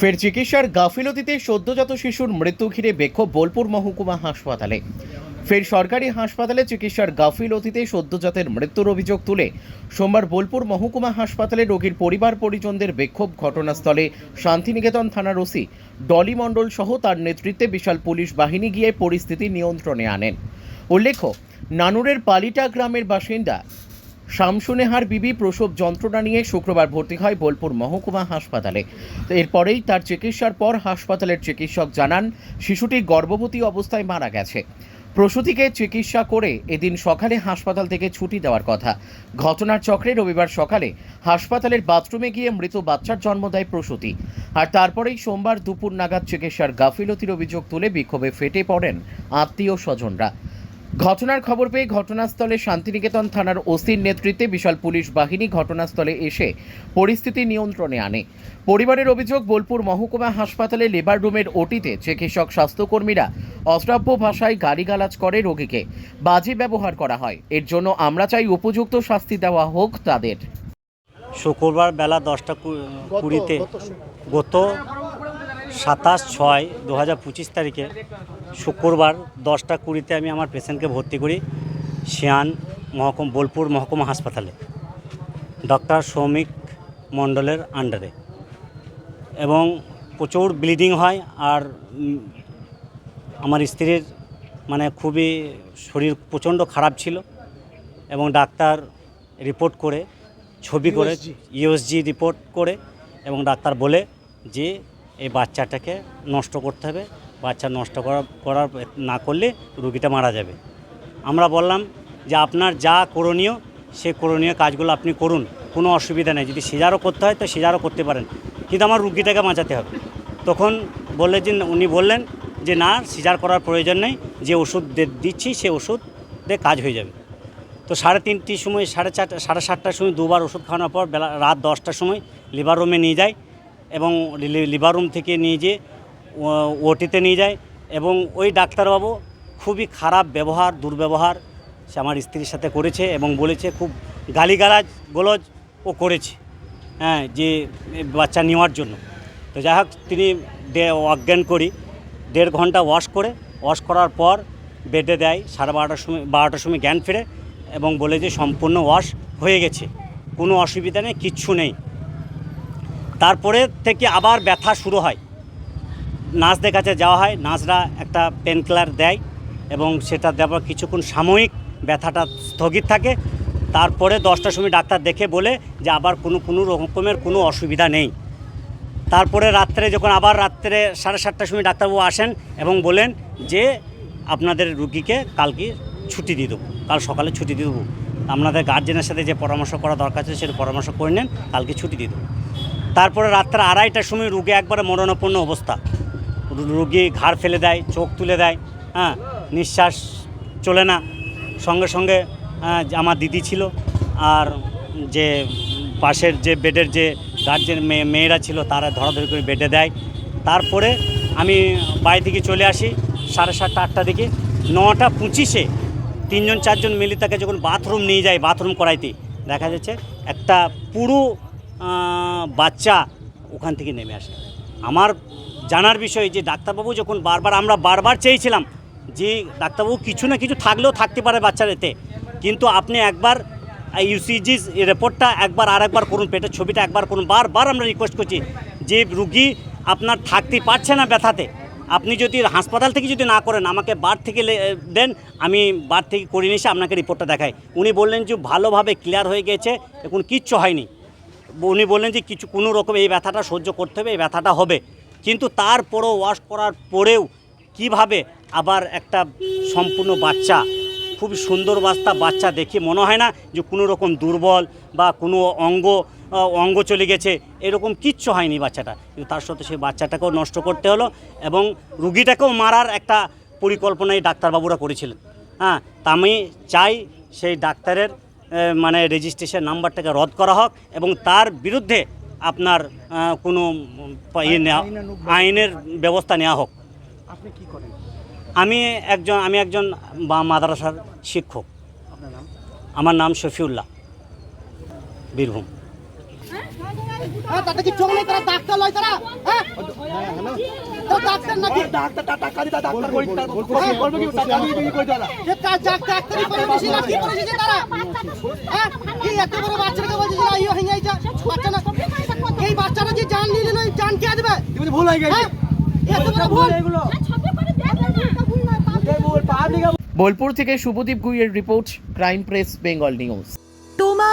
ফের চিকিৎসার গাফিলতিতে সদ্যজাত শিশুর মৃত্যু ঘিরে বিক্ষোভ বোলপুর মহকুমা হাসপাতালে। ফের সরকারি হাসপাতালে চিকিৎসার গাফিলতিতে সদ্যজাতের মৃত্যুর অভিযোগ তুলে সোমবার বোলপুর মহকুমা হাসপাতালে রোগীর পরিবার পরিজনদের বিক্ষোভ ঘটনাস্থলে শান্তিনিকেতন থানার ওসি ডলি মণ্ডল সহ তার নেতৃত্বে বিশাল পুলিশ বাহিনী গিয়ে পরিস্থিতি নিয়ন্ত্রণে আনেন। উল্লেখ্য, নানুরের পালিটা গ্রামের বাসিন্দা শামসুনেহার বিবি প্রসব যন্ত্রণা নিয়ে শুক্রবার ভর্তি হয় বোলপুর মহকুমা হাসপাতালে। এরপরেই তার চিকিৎসার পর হাসপাতালের চিকিৎসক জানান, শিশুটি গর্ভবতী অবস্থায় মারা গেছে। প্রসূতিকে চিকিৎসা করে এদিন সকালে হাসপাতাল থেকে ছুটি দেওয়ার কথা। ঘটনার চক্রে রবিবার সকালে হাসপাতালের বাথরুমে গিয়ে মৃত বাচ্চার জন্ম দেয় প্রসূতি। আর তারপরেই সোমবার দুপুর নাগাদ চিকিৎসার গাফিলতির অভিযোগ তুলে বিক্ষোভে ফেটে পড়েন আত্মীয় স্বজনরা। ঘটনার খবর পেয়ে ঘটনাস্থলে শান্তিনিকেতন থানার ওসির নেতৃত্বে বিশাল পুলিশ বাহিনী ঘটনাস্থলে এসে পরিস্থিতি নিয়ন্ত্রণে আনে। পরিবারের অভিযোগ বোলপুর মহকুমা হাসপাতালে লেবার রুমের ওটিতে চিকিৎসক স্বাস্থ্যকর্মীরা অশ্রাব্য ভাষায় গালিগালাজ করে রোগীকে। বাজে ব্যবহার করা হয়। এর জন্য আমরা চাই উপযুক্ত শাস্তি দেওয়া হোক তাদের। শুক্রবার বেলা দশটা কুড়িতে গত সাতাশ ছয় দু হাজার পঁচিশ তারিখে শুক্রবার দশটা কুড়িতে আমি আমার পেশেন্টকে ভর্তি করি শিয়ান মহকুম বোলপুর মহকুমা হাসপাতালে ডক্টর সৌমিক মণ্ডলের আন্ডারে। এবং প্রচুর ব্লিডিং হয় আর আমার স্ত্রীর মানে খুবই শরীর প্রচণ্ড খারাপ ছিল এবং ডাক্তার রিপোর্ট করে ছবি করে ইউএসজি রিপোর্ট করে এবং ডাক্তার বলে যে এই বাচ্চাটাকে নষ্ট করতে হবে। বাচ্চা নষ্ট করা, করার না করলে রুগীটা মারা যাবে। আমরা বললাম যে আপনার যা করণীয়, সে করণীয় কাজগুলো আপনি করুন। কোনো অসুবিধা নেই। যদি সিজারও করতে হয়, তো সিজারও করতে পারেন। কিন্তু আমার রুগীটাকে বাঁচাতে হবে। তখন বললে যে, উনি বললেন যে, না, সিজার করার প্রয়োজন নেই। যে ওষুধ দিচ্ছি, সে ওষুধ কাজ হয়ে যাবে। তো সাড়ে তিনটির সময়, সাড়ে চারটা, সাড়ে সাতটার সময় দুবার ওষুধ খাওয়ানোর পর বেলা, রাত দশটার সময় লিভার রুমে নিয়ে যায়। এবং লিভার রুম থেকে নিয়ে যেয়ে ওটিতে নিয়ে যায় এবং ওই ডাক্তারবাবু খুবই খারাপ ব্যবহার, দুর্ব্যবহার সে আমার স্ত্রীর সাথে করেছে এবং বলেছে খুব গালিগালাজ, গোলজ ও করেছে হ্যাঁ যে বাচ্চা নেওয়ার জন্য। তো যাই হোক, তিনি অজ্ঞান করি, দেড় ঘণ্টা ওয়াশ করে, ওয়াশ করার পর বেডে দেয়, সাড়ে বারোটার সময় বারোটার সময় জ্ঞান ফিরে এবং বলে যে সম্পূর্ণ ওয়াশ হয়ে গেছে, কোনো অসুবিধা নেই, কিচ্ছু নেই। তারপরে থেকে আবার ব্যথা শুরু হয়। নার্সদের কাছে যাওয়া হয়, নার্সরা একটা পেন কিলার দেয় এবং সেটা দেওয়ার কিছুক্ষণ সাময়িক ব্যথাটা স্থগিত থাকে। তারপরে দশটার সময় ডাক্তার দেখে বলে যে আবার কোনো কোনো রকমের কোনো অসুবিধা নেই। তারপরে রাত্রে যখন আবার রাত্রে সাড়ে সাতটার সময় ডাক্তারবাবু আসেন এবং বলেন যে আপনাদের রুগীকে কালকে ছুটি দিয়ে দেবো, কাল সকালে ছুটি দিয়ে দেবো। আপনাদের গার্জেনের সাথে যে পরামর্শ করা দরকার আছে সেটা পরামর্শ করে নেন, কালকে ছুটি দিয়ে দেবো। তারপরে রাত্রে আড়াইটার সময় রুগী একবারে মরণাপন্ন অবস্থা। রুগী ঘাড় ফেলে দেয় চোখ তুলে দেয় হ্যাঁ নিঃশ্বাস চলে না। সঙ্গে সঙ্গে আহ, আমার দিদি ছিল আর যে পাশের যে বেডের যে গার্জেন মেয়ে মেয়েরা ছিল তারা ধরাধরি করে বেডে দেয়। তারপরে আমি বাড়ি থেকে চলে আসি সাড়ে সাতটা আটটা দিকে। নটা পঁচিশে তিনজন চারজন মিলে তাকে যখন বাথরুম নিয়ে যায় বাথরুম করাইতে দেখা যাচ্ছে একটা পুরো বাচ্চা ওখান থেকে নেমে আসে। আমার জানার বিষয় যে ডাক্তারবাবু যখন বারবার, আমরা বারবার চেয়েছিলাম যে ডাক্তারবাবু কিছু না কিছু থাকলেও থাকতে পারে বাচ্চার এতে, কিন্তু আপনি একবার ইউসিজি রিপোর্টটা একবার আর একবার করুন, পেটের ছবিটা একবার করুন, বারবার আমরা রিকোয়েস্ট করছি যে রুগী আপনার থাকতে পারছে না ব্যথাতে, আপনি যদি হাসপাতাল থেকে যদি না করেন, আমাকে বার থেকে দেন, আমি বার থেকে করে নিয়ে এসে আপনাকে রিপোর্টটা দেখাই। উনি বললেন যে ভালোভাবে ক্লিয়ার হয়ে গেছে, এখন কিচ্ছু হয়নি। উনি বললেন যে কিছু, কোনো রকম এই ব্যথাটা সহ্য করতে হবে, এই ব্যথাটা হবে। কিন্তু তারপরও ওয়াশ করার পরেও কীভাবে আবার একটা সম্পূর্ণ বাচ্চা, খুব সুন্দর বাস্তা বাচ্চা দেখে মনে হয় না যে কোনো রকম দুর্বল বা কোনো অঙ্গ অঙ্গ চলে গেছে, এরকম কিচ্ছু হয়নি বাচ্চাটা। কিন্তু তার সত্ত্বেও সেই বাচ্চাটাকেও নষ্ট করতে হলো এবং রুগীটাকেও মারার একটা পরিকল্পনাই ডাক্তারবাবুরা করেছিলেন। হ্যাঁ তা আমি চাই সেই ডাক্তারের মানে রেজিস্ট্রেশন নাম্বারটাকে রদ করা হোক এবং তার বিরুদ্ধে আপনার কোনো ইয়ে নেওয়া আইনের ব্যবস্থা নেওয়া হোক। আপনি কি করেন? আমি একজন আমি একজন বা- মাদ্রাসার শিক্ষক। আমার নাম শফিউল্লাহ বীরভূম। হ্যাঁ তাতে কি চোখ নেই তারা? ডাক্তার লয় তারা? হ্যাঁ? তো ডাক্তার নাকি? যে তা- ডাক- ডাক্তারি করে বেশি না কি করেছে যে তারা? হ্যাঁ কি এত বড় বাচ্চাকে বলছে না হয়ে যাইছে বাচ্চা না এই বাচ্চাটা যে জান নিয়ে নিল জান কে দেবে? ভুল হয়ে গেছে। হ্যাঁ এত বড় ভুল বোলপুর থেকে Subhadip গুইয়ের report crime press Bengal news.